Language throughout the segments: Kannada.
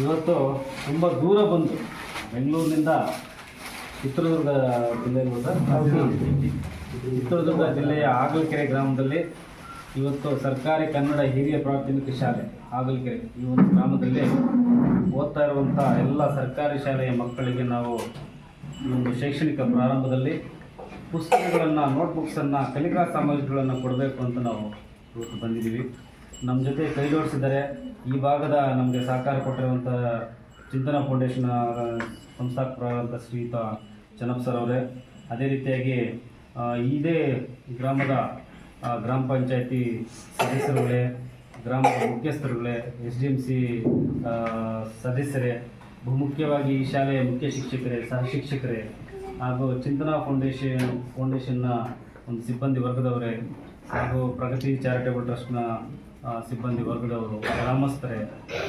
ಇವತ್ತು ತುಂಬ ದೂರ ಬಂದು ಬೆಂಗಳೂರಿನಿಂದ ಚಿತ್ರದುರ್ಗ ಜಿಲ್ಲೆಯಲ್ಲಿ ಚಿತ್ರದುರ್ಗ ಜಿಲ್ಲೆಯ ಆಗಲಕೆರೆ ಗ್ರಾಮದಲ್ಲಿ ಇವತ್ತು ಸರ್ಕಾರಿ ಕನ್ನಡ ಹಿರಿಯ ಪ್ರಾಥಮಿಕ ಶಾಲೆ ಆಗಲಕೆರೆ ಈ ಒಂದು ಗ್ರಾಮದಲ್ಲಿ ಓದ್ತಾ ಇರುವಂಥ ಎಲ್ಲ ಸರ್ಕಾರಿ ಶಾಲೆಯ ಮಕ್ಕಳಿಗೆ ನಾವು ಈ ಒಂದು ಶೈಕ್ಷಣಿಕ ಪ್ರಾರಂಭದಲ್ಲಿ ಪುಸ್ತಕಗಳನ್ನು ನೋಟ್ಬುಕ್ಸನ್ನು ಕಲಿಕಾ ಸಾಮಗ್ರಿಗಳನ್ನು ಕೊಡಬೇಕು ಅಂತ ನಾವು ಇವತ್ತು ಬಂದಿದ್ದೀವಿ. ನಮ್ಮ ಜೊತೆ ಕೈ ಜೋಡಿಸಿದ್ದಾರೆ. ಈ ಭಾಗದ ನಮಗೆ ಸಹಕಾರ ಕೊಟ್ಟಿರುವಂಥ ಚಿಂತನ ಫೌಂಡೇಶನ್ ಸಂಸ್ಥಾಪಕರಾದಂಥ ಶ್ರೀಯುತ ಚೆನ್ನಪ್ಪ ಸರ್ ಅವರೇ. ಅದೇ ರೀತಿಯಾಗಿ ಇದೇ ಗ್ರಾಮದ ಗ್ರಾಮ ಪಂಚಾಯತಿ ಸದಸ್ಯರುಗಳೇ, ಗ್ರಾಮದ ಮುಖ್ಯಸ್ಥರುಗಳೇ, ಎಸ್ ಡಿ ಎಂ ಸಿ ಸದಸ್ಯರೇ ಬಹುಮುಖ್ಯವಾಗಿ ಈ ಶಾಲೆಯ ಮುಖ್ಯ ಶಿಕ್ಷಕರೇ, ಸಹ ಶಿಕ್ಷಕರೇ ಹಾಗೂ ಚಿಂತನಾ ಫೌಂಡೇಶನ್, ಫೌಂಡೇಶನ್ನ ಒಂದು ಸಿಬ್ಬಂದಿ ವರ್ಗದವರೇ ಹಾಗೂ ಪ್ರಗತಿ ಚಾರಿಟೇಬಲ್ ಟ್ರಸ್ಟ್ನ ಸಿಬ್ಬಂದಿ ವರ್ಗದವರು ಗ್ರಾಮಸ್ಥರೇ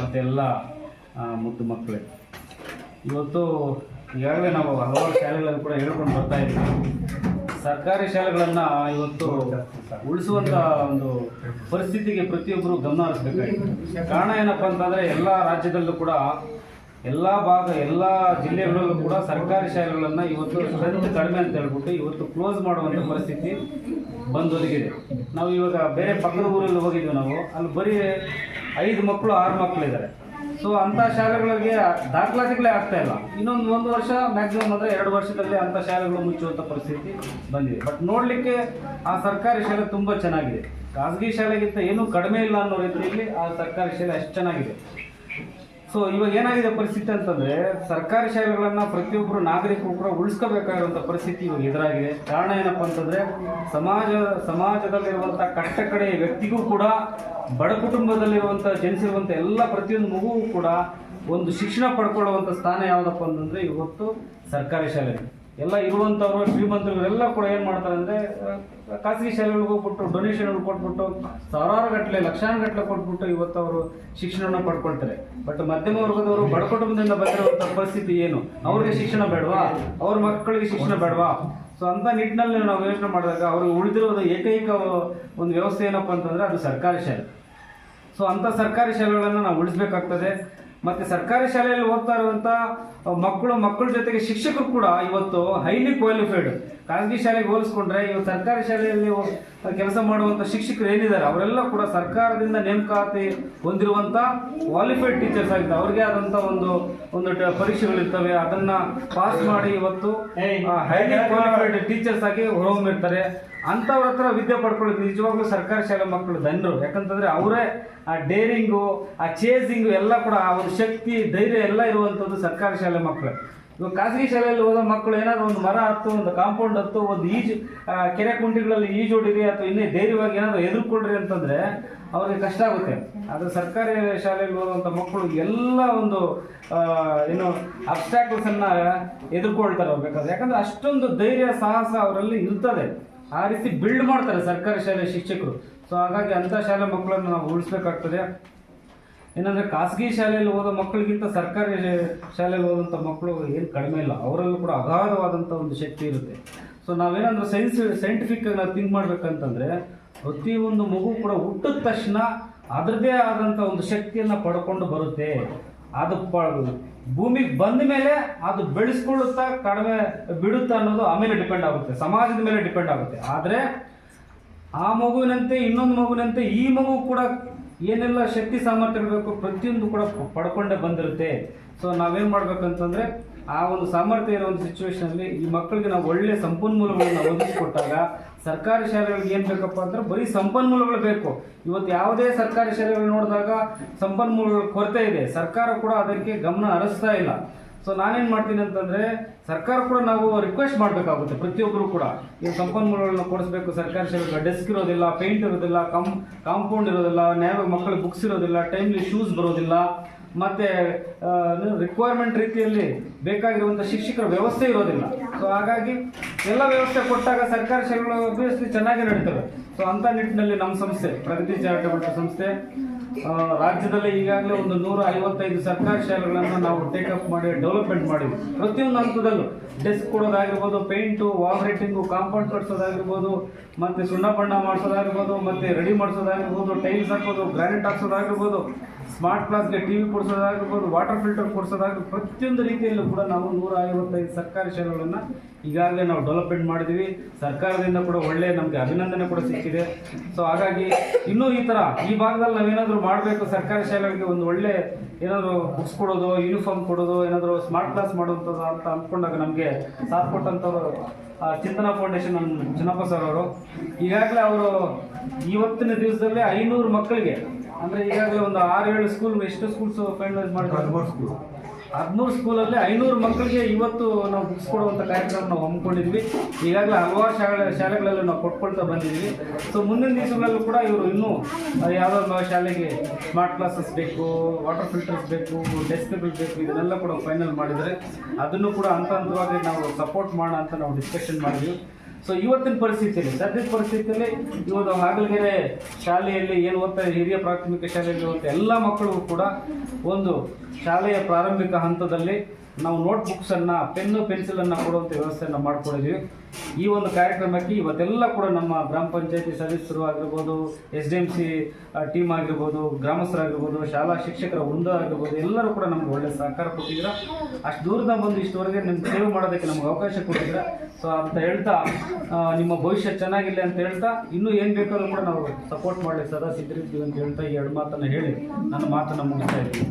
ಮತ್ತು ಎಲ್ಲ ಆ, ಮುದ್ದು ಮಕ್ಕಳೇ. ಇವತ್ತು ಈಗಾಗಲೇ ನಾವು ಹಲವಾರು ಶಾಲೆಗಳಲ್ಲಿ ಕೂಡ ಹೇಳ್ಕೊಂಡು ಬರ್ತಾ ಇದ್ದೀವಿ. ಸರ್ಕಾರಿ ಶಾಲೆಗಳನ್ನು ಇವತ್ತು ಉಳಿಸುವಂಥ ಒಂದು ಪರಿಸ್ಥಿತಿಗೆ ಪ್ರತಿಯೊಬ್ಬರು ಗಮನ ಹರಿಸಬೇಕಾಗಿದೆ. ಕಾರಣ ಏನಪ್ಪ ಅಂತಂದರೆ ಎಲ್ಲ ರಾಜ್ಯದಲ್ಲೂ ಕೂಡ ಎಲ್ಲ ಭಾಗ ಎಲ್ಲ ಜಿಲ್ಲೆಗಳಲ್ಲೂ ಕೂಡ ಸರ್ಕಾರಿ ಶಾಲೆಗಳನ್ನು ಇವತ್ತು ಸ್ಟ್ರೆಂತ್ ಕಡಿಮೆ ಅಂತ ಹೇಳ್ಬಿಟ್ಟು ಇವತ್ತು ಕ್ಲೋಸ್ ಮಾಡುವಂಥ ಪರಿಸ್ಥಿತಿ ಬಂದೊದಗಿದೆ. ನಾವು ಇವಾಗ ಬೇರೆ ಪಕ್ಕದ ಊರಲ್ಲಿ ಹೋಗಿದ್ವಿ ನಾವು. ಅಲ್ಲಿ ಬರೀ ಐದು ಮಕ್ಕಳು, ಆರು ಮಕ್ಕಳು ಇದ್ದಾರೆ ಸೊ ಅಂಥ ಶಾಲೆಗಳಿಗೆ ದಾಖಲಾತಿಗಳೇ ಆಗ್ತಾ ಇಲ್ಲ. ಇನ್ನೊಂದು ಒಂದು ವರ್ಷ ಮ್ಯಾಕ್ಸಿಮಮ್ ಅಂದರೆ ಎರಡು ವರ್ಷದಲ್ಲಿ ಅಂಥ ಶಾಲೆಗಳು ಮುಚ್ಚುವಂಥ ಪರಿಸ್ಥಿತಿ ಬಂದಿದೆ. ಬಟ್ ನೋಡಲಿಕ್ಕೆ ಆ ಸರ್ಕಾರಿ ಶಾಲೆ ತುಂಬ ಚೆನ್ನಾಗಿದೆ. ಖಾಸಗಿ ಶಾಲೆಗಿಂತ ಏನೂ ಕಡಿಮೆ ಇಲ್ಲ ಅನ್ನೋ ರೀತಿಯಲ್ಲಿ ಆ ಸರ್ಕಾರಿ ಶಾಲೆ ಅಷ್ಟು ಚೆನ್ನಾಗಿದೆ. ಸೊ ಇವಾಗ ಏನಾಗಿದೆ ಪರಿಸ್ಥಿತಿ ಅಂತಂದ್ರೆ ಸರ್ಕಾರಿ ಶಾಲೆಗಳನ್ನ ಪ್ರತಿಯೊಬ್ಬರು ನಾಗರಿಕರು ಕೂಡ ಉಳಿಸ್ಕೋಬೇಕಾಗಿರುವಂಥ ಪರಿಸ್ಥಿತಿ ಇವಾಗ ಎದುರಾಗಿದೆ. ಕಾರಣ ಏನಪ್ಪ ಅಂತಂದ್ರೆ ಸಮಾಜ ಸಮಾಜದಲ್ಲಿರುವಂಥ ಕಟ್ಟ ಕಡೆ ವ್ಯಕ್ತಿಗೂ ಕೂಡ, ಬಡ ಕುಟುಂಬದಲ್ಲಿರುವಂಥ ಜನಿಸಿರುವಂಥ ಎಲ್ಲ ಪ್ರತಿಯೊಂದು ಮಗುವು ಕೂಡ ಒಂದು ಶಿಕ್ಷಣ ಪಡ್ಕೊಳ್ಳುವಂಥ ಸ್ಥಾನ ಯಾವುದಪ್ಪ ಅಂತಂದ್ರೆ ಇವತ್ತು ಸರ್ಕಾರಿ ಶಾಲೆ ಎಲ್ಲ ಇರುವಂಥವ್ರು ಶ್ರೀಮಂತರುಗಳೆಲ್ಲ ಕೂಡ ಏನು ಮಾಡ್ತಾರೆ ಅಂದರೆ ಖಾಸಗಿ ಶಾಲೆಗಳಿಗೆ ಹೋಗ್ಬಿಟ್ಟು ಡೊನೇಷನ್ಗಳು ಕೊಟ್ಬಿಟ್ಟು, ಸಾವಿರಾರು ಗಟ್ಟಲೆ ಲಕ್ಷಾನು ಗಟ್ಟಲೆ ಕೊಟ್ಬಿಟ್ಟು ಇವತ್ತು ಅವರು ಶಿಕ್ಷಣವನ್ನು ಪಡ್ಕೊಳ್ತಾರೆ. ಬಟ್ ಮಧ್ಯಮ ವರ್ಗದವರು ಬಡ ಕುಟುಂಬದಿಂದ ಬಂದಿರುವಂಥ ಪರಿಸ್ಥಿತಿ ಏನು? ಅವ್ರಿಗೆ ಶಿಕ್ಷಣ ಬೇಡವಾ? ಅವ್ರ ಮಕ್ಕಳಿಗೆ ಶಿಕ್ಷಣ ಬೇಡವಾ? ಸೊ ಅಂತ ನಿಟ್ಟಿನಲ್ಲಿ ನಾವು ಯೋಚನೆ ಮಾಡಿದಾಗ ಅವ್ರಿಗೆ ಉಳಿದಿರೋದು ಏಕೈಕ ಒಂದು ವ್ಯವಸ್ಥೆ ಏನಪ್ಪಾ ಅಂತಂದರೆ ಅದು ಸರ್ಕಾರಿ ಶಾಲೆ. ಸೊ ಅಂಥ ಸರ್ಕಾರಿ ಶಾಲೆಗಳನ್ನು ನಾವು ಉಳಿಸ್ಬೇಕಾಗ್ತದೆ. ಮತ್ತು ಸರ್ಕಾರಿ ಶಾಲೆಯಲ್ಲಿ ಓದ್ತಾ ಇರುವಂಥ ಮಕ್ಕಳು ಮಕ್ಕಳ ಜೊತೆಗೆ ಶಿಕ್ಷಕರು ಕೂಡ ಇವತ್ತು ಹೈಲಿ ಕ್ವಾಲಿಫೈಡ್ ಖಾಸಗಿ ಶಾಲೆಗೆ ಹೋಲಿಸ್ಕೊಂಡ್ರೆ ಇವತ್ತು ಸರ್ಕಾರಿ ಶಾಲೆಯಲ್ಲಿ ಕೆಲಸ ಮಾಡುವಂತ ಶಿಕ್ಷಕರು ಏನಿದ್ದಾರೆ ಅವರೆಲ್ಲ ಕೂಡ ಸರ್ಕಾರದಿಂದ ನೇಮಕಾತಿ ಹೊಂದಿರುವಂತ ಕ್ವಾಲಿಫೈಡ್ ಟೀಚರ್ಸ್ ಆಗಿದ್ದಾರೆ. ಅವ್ರಿಗೆ ಆದಂತ ಒಂದು ಒಂದು ಪರೀಕ್ಷೆಗಳಿರ್ತವೆ. ಅದನ್ನ ಪಾಸ್ ಮಾಡಿ ಇವತ್ತು ಹೈಲಿ ಕ್ವಾಲಿಫೈಡ್ ಟೀಚರ್ಸ್ ಆಗಿ ಹೊರಹೊಮ್ಮಿರ್ತಾರೆ. ಅಂಥವ್ರ ಹತ್ರ ವಿದ್ಯೆ ಪಡ್ಕೊಳ್ಳೋದು ನಿಜವಾಗ್ಲೂ ಸರ್ಕಾರಿ ಶಾಲೆ ಮಕ್ಕಳು ಧನ್ಯರು. ಯಾಕಂತಂದ್ರೆ ಅವರೇ ಆ ಡೇರಿಂಗು ಆ ಚೇಸಿಂಗು ಎಲ್ಲ ಕೂಡ ಆ ಒಂದು ಶಕ್ತಿ, ಧೈರ್ಯ ಎಲ್ಲ ಇರುವಂಥದ್ದು ಸರ್ಕಾರಿ ಶಾಲೆ ಮಕ್ಕಳು. ಇವಾಗ ಖಾಸಗಿ ಶಾಲೆಯಲ್ಲಿ ಹೋದ ಮಕ್ಕಳು ಏನಾದ್ರು ಒಂದು ಮರ ಹತ್ತು, ಒಂದು ಕಾಂಪೌಂಡ್ ಹತ್ತು, ಒಂದು ಈಜು ಕೆರೆ ಕುಂಟಿಗಳಲ್ಲಿ ಈಜು ಹೊಡಿರಿ ಅಥವಾ ಇನ್ನೇ ಧೈರ್ಯವಾಗಿ ಏನಾದ್ರು ಎದುರ್ಕೊಡ್ರಿ ಅಂತಂದ್ರೆ ಅವ್ರಿಗೆ ಕಷ್ಟ ಆಗುತ್ತೆ. ಆದರೆ ಸರ್ಕಾರಿ ಶಾಲೆಯಲ್ಲಿ ಓದುವಂಥ ಮಕ್ಕಳು ಎಲ್ಲ ಒಂದು ಏನು ಅಬ್ಸ್ಟ್ಯಾಕಲ್ಸನ್ನು ಎದುರ್ಕೊಳ್ತಾರೆ ಬೇಕಾದ್ರೆ. ಯಾಕಂದ್ರೆ ಅಷ್ಟೊಂದು ಧೈರ್ಯ, ಸಾಹಸ ಅವರಲ್ಲಿ ಇರ್ತದೆ. ಆ ರೀತಿ ಬಿಲ್ಡ್ ಮಾಡ್ತಾರೆ ಸರ್ಕಾರಿ ಶಾಲೆ ಶಿಕ್ಷಕರು. ಸೊ ಹಾಗಾಗಿ ಅಂಥ ಶಾಲೆ ಮಕ್ಕಳನ್ನು ನಾವು ಉಳಿಸ್ಬೇಕಾಗ್ತದೆ. ಏನಂದ್ರೆ ಖಾಸಗಿ ಶಾಲೆಯಲ್ಲಿ ಓದೋ ಮಕ್ಕಳಿಗಿಂತ ಸರ್ಕಾರಿ ಶಾಲೆಯಲ್ಲಿ ಓದೋಂಥ ಮಕ್ಕಳು ಏನು ಕಡಿಮೆ ಇಲ್ಲ. ಅವರಲ್ಲೂ ಕೂಡ ಅಗಾಧವಾದಂಥ ಒಂದು ಶಕ್ತಿ ಇರುತ್ತೆ. ಸೊ ನಾವೇನಂದ್ರೆ ಸೈನ್ಸ್ ಸೈಂಟಿಫಿಕ್ ಆಗಿ ನಾವು ಥಿಂಕ್ ಮಾಡ್ಬೇಕಂತಂದ್ರೆ ಪ್ರತಿಯೊಂದು ಮಗು ಕೂಡ ಹುಟ್ಟಿದ ತಕ್ಷಣ ಅದರದೇ ಆದಂಥ ಒಂದು ಶಕ್ತಿಯನ್ನು ಪಡ್ಕೊಂಡು ಬರುತ್ತೆ. ಅದು ಭೂಮಿಗೆ ಬಂದ ಮೇಲೆ ಅದು ಬೆಳೆಸ್ಕೊಳ್ಳುತ್ತಾ ಕಡಿಮೆ ಬಿಡುತ್ತಾ ಅನ್ನೋದು ಆಮೇಲೆ ಡಿಪೆಂಡ್ ಆಗುತ್ತೆ. ಸಮಾಜದ ಮೇಲೆ ಡಿಪೆಂಡ್ ಆಗುತ್ತೆ. ಆದರೆ ಆ ಮಗುವಿನಂತೆ ಇನ್ನೊಂದು ಮಗುವಿನಂತೆ ಈ ಮಗು ಕೂಡ ಏನೆಲ್ಲ ಶಕ್ತಿ ಸಾಮರ್ಥ್ಯ ಇರಬೇಕು ಪ್ರತಿಯೊಂದು ಕೂಡ ಪಡ್ಕೊಂಡೇ ಬಂದಿರುತ್ತೆ. ಸೊ ನಾವೇನು ಮಾಡ್ಬೇಕಂತಂದ್ರೆ ಆ ಒಂದು ಸಾಮರ್ಥ್ಯ ಇರೋ ಒಂದು ಸಿಚುವೇಶನಲ್ಲಿ ಈ ಮಕ್ಕಳಿಗೆ ನಾವು ಒಳ್ಳೆ ಸಂಪನ್ಮೂಲಗಳನ್ನ ಒದಗಿಸಿಕೊಟ್ಟಾಗ ಸರ್ಕಾರಿ ಶಾಲೆಗಳಿಗೆ ಏನು ಬೇಕಪ್ಪ ಅಂದ್ರೆ ಬರೀ ಸಂಪನ್ಮೂಲಗಳು ಬೇಕು. ಇವತ್ತು ಯಾವುದೇ ಸರ್ಕಾರಿ ಶಾಲೆಗಳು ನೋಡಿದಾಗ ಸಂಪನ್ಮೂಲಗಳ ಕೊರತೆ ಇದೆ. ಸರ್ಕಾರ ಕೂಡ ಅದಕ್ಕೆ ಗಮನ ಹರಿಸ್ತಾ ಇಲ್ಲ. ಸೊ ನಾನೇನು ಮಾಡ್ತೀನಿ ಅಂತಂದರೆ ಸರ್ಕಾರ ಕೂಡ ನಾವು ರಿಕ್ವೆಸ್ಟ್ ಮಾಡಬೇಕಾಗುತ್ತೆ. ಪ್ರತಿಯೊಬ್ಬರು ಕೂಡ. ಈ ಸಂಪನ್ಮೂಲಗಳನ್ನ ಕೊಡಿಸ್ಬೇಕು. ಸರ್ಕಾರಿ ಶಾಲೆಗಳ ಡೆಸ್ಕ್ ಇರೋದಿಲ್ಲ ಪೇಂಟ್ ಇರೋದಿಲ್ಲ ಕಾಂಪೌಂಡ್ ಇರೋದಿಲ್ಲ ನ್ಯಾಯ ಮಕ್ಕಳಿಗೆ ಬುಕ್ಸ್ ಇರೋದಿಲ್ಲ ಟೈಮ್ಲಿ ಶೂಸ್ ಬರೋದಿಲ್ಲ. ಮತ್ತೆ ರಿಕ್ವೈರ್ಮೆಂಟ್ ರೀತಿಯಲ್ಲಿ ಬೇಕಾಗಿರುವಂಥ ಶಿಕ್ಷಕರ ವ್ಯವಸ್ಥೆ ಇರೋದಿಲ್ಲ. ಸೊ ಹಾಗಾಗಿ ಎಲ್ಲ ವ್ಯವಸ್ಥೆ ಕೊಟ್ಟಾಗ ಸರ್ಕಾರಿ ಶಾಲೆಗಳು ಅಬ್ವಿಯಸ್ಲಿ ಚೆನ್ನಾಗಿ ನಡೀತವೆ. ಸೊ ಅಂತ ನಿಟ್ಟಿನಲ್ಲಿ ನಮ್ಮ ಸಂಸ್ಥೆ, ಪ್ರಗತಿ ಚಾರಿಟಬಲ್ ಸಂಸ್ಥೆ ರಾಜ್ಯದಲ್ಲಿ ಈಗಾಗಲೇ ಒಂದು ನೂರ ಐವತ್ತೈದು ಸರ್ಕಾರಿ ಶಾಲೆಗಳನ್ನು ನಾವು ಟೇಕಪ್ ಮಾಡಿ ಡೆವಲಪ್ಮೆಂಟ್ ಮಾಡಿದ್ವಿ. ಪ್ರತಿಯೊಂದು ಹಂತದಲ್ಲೂ ಡೆಸ್ಕ್ ಕೊಡೋದಾಗಿರ್ಬೋದು ಪೇಂಟು ವಾಲ್ ರೈಟಿಂಗು ಕಾಂಪೌಂಡ್ ಕಟ್ಸೋದಾಗಿರ್ಬೋದು, ಮತ್ತು ಸುಣ್ಣ ಬಣ್ಣ ಮಾಡಿಸೋದಾಗಿರ್ಬೋದು, ಮತ್ತು ರೆಡಿ ಮಾಡಿಸೋದಾಗಿರ್ಬೋದು ಟೈಲ್ಸ್ ಹಾಕೋದು ಗ್ರಾನೈಟ್ ಹಾಕ್ಸೋದಾಗಿರ್ಬೋದು ಸ್ಮಾರ್ಟ್ ಕ್ಲಾಸ್ಗೆ ಟಿ ವಿ ಕೊಡಿಸೋದಾಗಿರ್ಬೋದು ವಾಟರ್ ಫಿಲ್ಟರ್ ಕೊಡಿಸೋದಾಗಿರ್ಬೋದು, ಪ್ರತಿಯೊಂದು ರೀತಿಯಲ್ಲೂ ಕೂಡ ನಾವು ನೂರ ಐವತ್ತೈದು ಸರ್ಕಾರಿ ಶಾಲೆಗಳನ್ನು ಈಗಾಗಲೇ ನಾವು ಡೆವಲಪ್ಮೆಂಟ್ ಮಾಡಿದ್ದೀವಿ ಸರ್ಕಾರದಿಂದ ಕೂಡ ಒಳ್ಳೆ ನಮಗೆ ಅಭಿನಂದನೆ ಕೂಡ ಸಿಕ್ಕಿದೆ. ಸೊ ಹಾಗಾಗಿ ಇನ್ನೂ ಈ ಥರ ಈ ಭಾಗದಲ್ಲಿ ನಾವೇನಾದರೂ ಮಾಡಬೇಕು, ಸರ್ಕಾರಿ ಶಾಲೆಗಳಿಗೆ ಒಂದು ಒಳ್ಳೆ ಏನಾದರೂ ಬುಕ್ಸ್ ಕೊಡೋದು ಯೂನಿಫಾರ್ಮ್ ಕೊಡೋದು, ಏನಾದರೂ ಸ್ಮಾರ್ಟ್ ಕ್ಲಾಸ್ ಮಾಡುವಂಥದ್ದು ಅಂತ ಅಂದ್ಕೊಂಡಾಗ ನಮಗೆ ಸಾಥ್ ಕೊಟ್ಟಂಥವ್ರು ಚಿಂತನಾ ಫೌಂಡೇಶನ್ ಚಿನ್ನಪ್ಪ ಸರ್ ಅವರು. ಈಗಾಗಲೇ ಅವರು ಇವತ್ತಿನ ದಿವಸದಲ್ಲಿ ಐನೂರು ಮಕ್ಕಳಿಗೆ, ಅಂದರೆ ಈಗಾಗಲೇ ಒಂದು ಆರು ಏಳು ಸ್ಕೂಲ್ ಎಷ್ಟು ಸ್ಕೂಲ್ಸ್ ಫೈನಲೈಸ್ ಮಾಡಿದ್ರು? ಹದಿಮೂರು ಸ್ಕೂಲಲ್ಲಿ ಐನೂರು ಮಕ್ಕಳಿಗೆ ಇವತ್ತು ನಾವು ಬುಕ್ಸ್ ಕೊಡುವಂಥ ಕಾರ್ಯಕ್ರಮ ನಾವು ಹಮ್ಮಿಕೊಂಡಿದ್ವಿ. ಈಗಾಗಲೇ ಹಲವಾರು ಶಾಲೆ ಶಾಲೆಗಳಲ್ಲಿ ನಾವು ಕೊಟ್ಕೊಳ್ತಾ ಬಂದಿದ್ದೀವಿ. ಸೊ ಮುಂದಿನ ದಿವಸಗಳಲ್ಲೂ ಕೂಡ ಇವರು ಇನ್ನೂ ಯಾವುದೋ ಶಾಲೆಗೆ ಸ್ಮಾರ್ಟ್ ಕ್ಲಾಸಸ್ ಬೇಕು ವಾಟರ್ ಫಿಲ್ಟರ್ಸ್ ಬೇಕು ಡೆಸ್ಕ್ಗಳು ಬೇಕು, ಇದನ್ನೆಲ್ಲ ಕೂಡ ಫೈನಲ್ ಮಾಡಿದರೆ ಅದನ್ನು ಕೂಡ ಹಂತ ಹಂತವಾಗಿ ನಾವು ಸಪೋರ್ಟ್ ಮಾಡೋಣ ಅಂತ ನಾವು ಡಿಸ್ಕಷನ್ ಮಾಡಿದ್ವಿ. ಸೊ ಇವತ್ತಿನ ಪರಿಸ್ಥಿತಿಯಲ್ಲಿ, ಸದ್ಯದ ಪರಿಸ್ಥಿತಿಯಲ್ಲಿ ಇವತ್ತು ಹಾಗಲಗೆರೆ ಶಾಲೆಯಲ್ಲಿ ಏನು ಓದ್ತಾರೆ ಹಿರಿಯ ಪ್ರಾಥಮಿಕ ಶಾಲೆಯಲ್ಲಿ ಓದ್ತಾ ಎಲ್ಲ ಮಕ್ಕಳು ಕೂಡ ಒಂದು ಶಾಲೆಯ ಪ್ರಾರಂಭಿಕ ಹಂತದಲ್ಲಿ ನಾವು ನೋಟ್ ಬುಕ್ಸನ್ನು ಪೆನ್ನು, ಪೆನ್ಸಿಲನ್ನು ಕೊಡುವಂಥ ವ್ಯವಸ್ಥೆಯನ್ನು ಮಾಡ್ಕೊಂಡಿದ್ದೀವಿ ಈ ಒಂದು ಕಾರ್ಯಕ್ರಮಕ್ಕೆ ಇವತ್ತೆಲ್ಲ ಕೂಡ ನಮ್ಮ ಗ್ರಾಮ ಪಂಚಾಯತಿ ಸದಸ್ಯರು ಆಗಿರ್ಬೋದು, S D M C team ಆಗಿರ್ಬೋದು, ಗ್ರಾಮಸ್ಥರಾಗಿರ್ಬೋದು, ಶಾಲಾ ಶಿಕ್ಷಕರ ವೃಂದ ಆಗಿರ್ಬೋದು, ಎಲ್ಲರೂ ಕೂಡ ನಮ್ಗೆ ಒಳ್ಳೆ ಸಹಕಾರ ಕೊಟ್ಟಿದ್ದೀರಾ. ಅಷ್ಟು ದೂರದ ಬಂದು ಇಷ್ಟುವರೆಗೆ ನಿಮ್ಗೆ ಸೇವೆ ಮಾಡೋದಕ್ಕೆ ನಮ್ಗೆ ಅವಕಾಶ ಕೊಟ್ಟಿದ್ದೀರಾ. ಸೊ ಅಂತ ಹೇಳ್ತಾ ನಿಮ್ಮ ಭವಿಷ್ಯ ಚೆನ್ನಾಗಿಲ್ಲ ಅಂತ ಹೇಳ್ತಾ, ಇನ್ನೂ ಏನು ಬೇಕಾದ್ರೂ ಕೂಡ ನಾವು ಸಪೋರ್ಟ್ ಮಾಡಲಿ ಸದಾ ಸಿದ್ಧರಿದ್ದೀವಿ ಅಂತ ಹೇಳ್ತಾ ಈ ಎರಡು ಮಾತನ್ನು ಹೇಳಿ ನನ್ನ ಮಾತನ್ನು ಮುಗಿಸ್ತಾ ಇದ್ದೀನಿ.